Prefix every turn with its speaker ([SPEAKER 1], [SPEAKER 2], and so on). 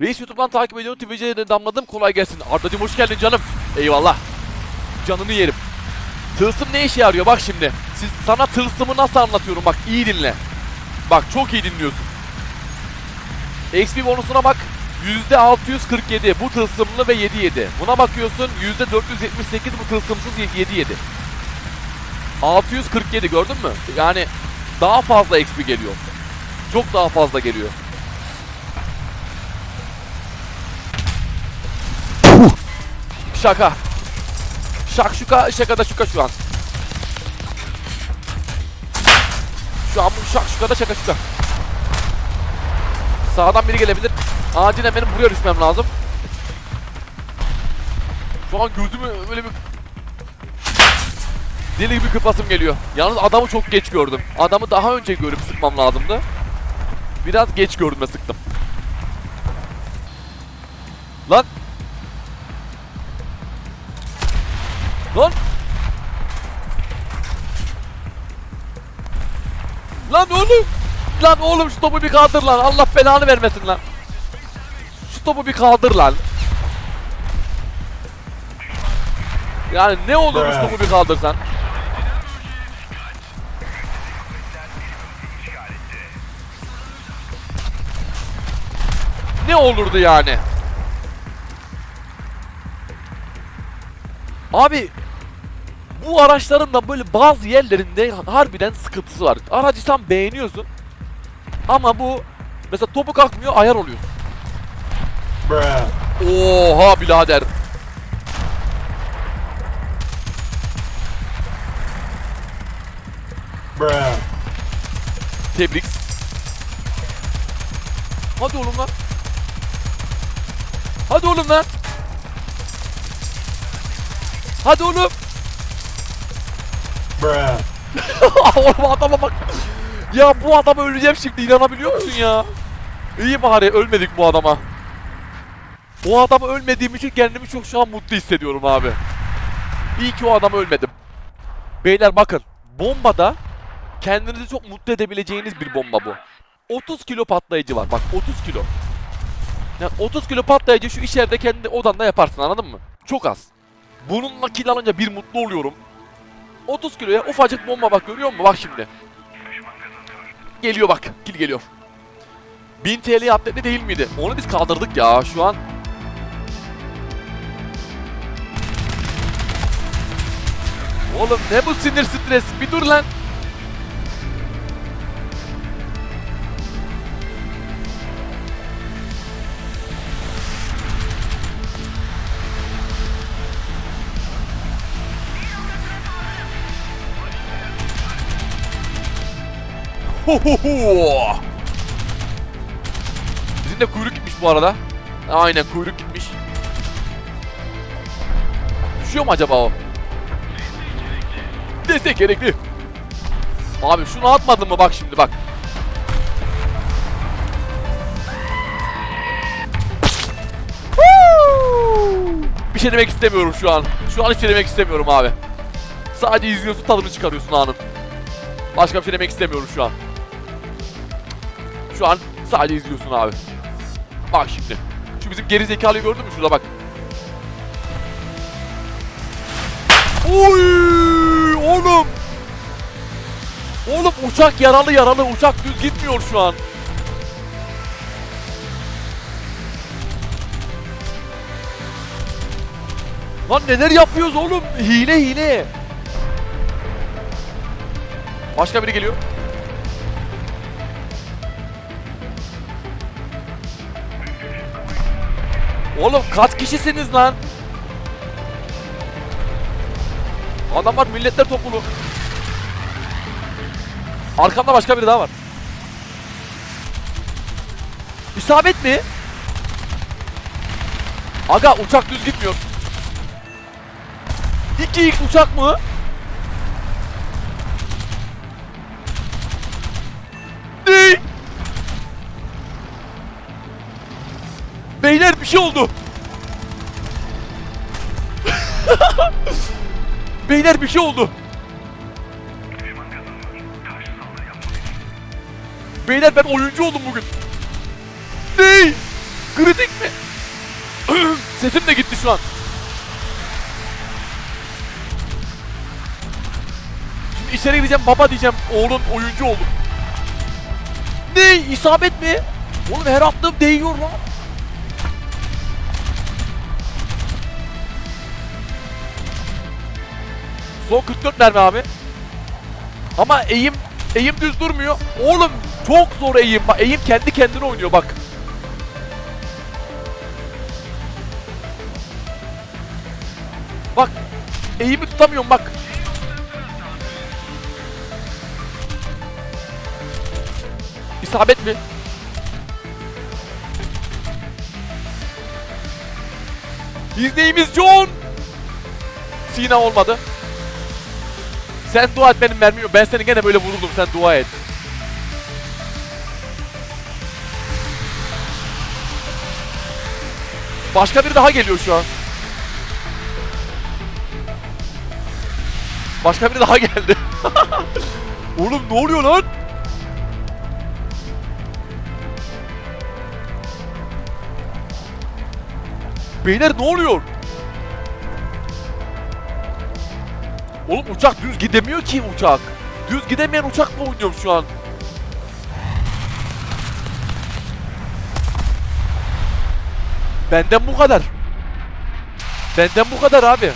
[SPEAKER 1] Reis YouTube'dan takip ediyorum. Twitch'e de damladım. Kolay gelsin. Arda'cım hoş geldin canım. Eyvallah. Canını yerim. Tılsım ne işe yarıyor? Bak şimdi. Siz, sana tılsımı nasıl anlatıyorum? Bak iyi dinle. Bak çok iyi dinliyorsun. XP bonusuna bak. %647 bu tılsımlı ve 7-7. Buna bakıyorsun %478 bu tılsımsız 7-7. 647 gördün mü? Yani daha fazla XP geliyor. Çok daha fazla geliyor. Şaka. Şak şuka şakada şuka şu an. Şu an bu şak şukada şaka şuka. Sağdan biri gelebilir. Acilen benim buraya düşmem lazım. Şu an gözümü böyle bir deli gibi kıpasım geliyor. Yalnız adamı çok geç gördüm. Adamı daha önce görüp sıkmam lazımdı. Biraz geç gördüm ve sıktım. Lan. Lan. Lan oğlum. Lan oğlum şu topu bir kaldır lan. Allah belanı vermesin lan. Şu topu bir kaldır lan. Yani ne olur şu topu bir kaldırsan. Ne olurdu yani? Abi bu araçların da böyle bazı yerlerinde harbiden sıkıntısı var. Aracı sen beğeniyorsun. Ama bu mesela topu kalkmıyor ayar.
[SPEAKER 2] Bruh.
[SPEAKER 1] Oha birader. Tebrik. Hadi oğlum lan. Hadi oğlum lan. Hadi oğlum.
[SPEAKER 2] Bruh.
[SPEAKER 1] oğlum adama bak. Ya bu adama öleceğim şimdi inanabiliyor musun ya? İyi bari ölmedik bu adama. O adama ölmediğim için kendimi çok şu an mutlu hissediyorum abi. İyi ki o adama ölmedim. Beyler bakın. Bombada kendinizi çok mutlu edebileceğiniz bir bomba bu. 30 kilo patlayıcı var. Bak 30 kilo. Yani 30 kilo patlayıcı şu içeride kendi odanda yaparsın anladın mı? Çok az. Bununla kill alınca bir mutlu oluyorum. 30 kiloya ufacık bomba bak görüyor musun? Bak şimdi. Geliyor bak. Kill geliyor. 1000 TL atletli değil miydi? Onu biz kaldırdık ya şu an. Oğlum ne bu sinir stres? Bir dur lan. Bizim de kuyruk gitmiş bu arada. Aynen kuyruk gitmiş. Düşüyor mu acaba o? Destek gerekli. Abi şunu atmadın mı bak şimdi bak. Bir şey demek istemiyorum şu an. Şu an hiç şey demek istemiyorum abi. Sadece izliyorsun tadını çıkarıyorsun anın. Başka bir şey demek istemiyorum şu an. Şu an sadece izliyorsun abi. Bak şimdi. Şu bizim geri zekalıyı gördün mü şurada bak. Oy oğlum. Oğlum uçak yaralı yaralı uçak düz gitmiyor şu an. Lan neler yapıyoruz oğlum? Hile hile. Başka biri geliyor. Oğlum kaç kişisiniz lan? Adamlar milletler topluluğu. Arkamda başka biri daha var. İsabet mi? Aga uçak düz gitmiyor. 2x uçak mı? Ne? Beyler bir şey oldu. Beyler bir şey oldu. Beyler ben oyuncu oldum bugün. Ne? Kritik mi? Sesim de gitti şu an. Şimdi içeri gireceğim baba diyeceğim oğlun oyuncu oldum. Ne? İsabet mi? Oğlum her attığım değiyor lan. Son 44 mermi abi. Ama eğim eğim düz durmuyor. Oğlum çok zor eğim. Eğim kendi kendine oynuyor bak. Bak eğimi tutamıyorum bak. İsabet mi? İs John. Sina olmadı. Sen dua et benim mermim yok. Ben seni gene böyle vuruldum. Sen dua et. Başka biri daha geliyor şu an. Başka biri daha geldi. Oğlum ne oluyor lan? Beyler ne oluyor? Oğlum uçak düz gidemiyor ki uçak. Düz gidemeyen uçak mı oynuyorum şu an? Benden bu kadar. Benden bu kadar abi.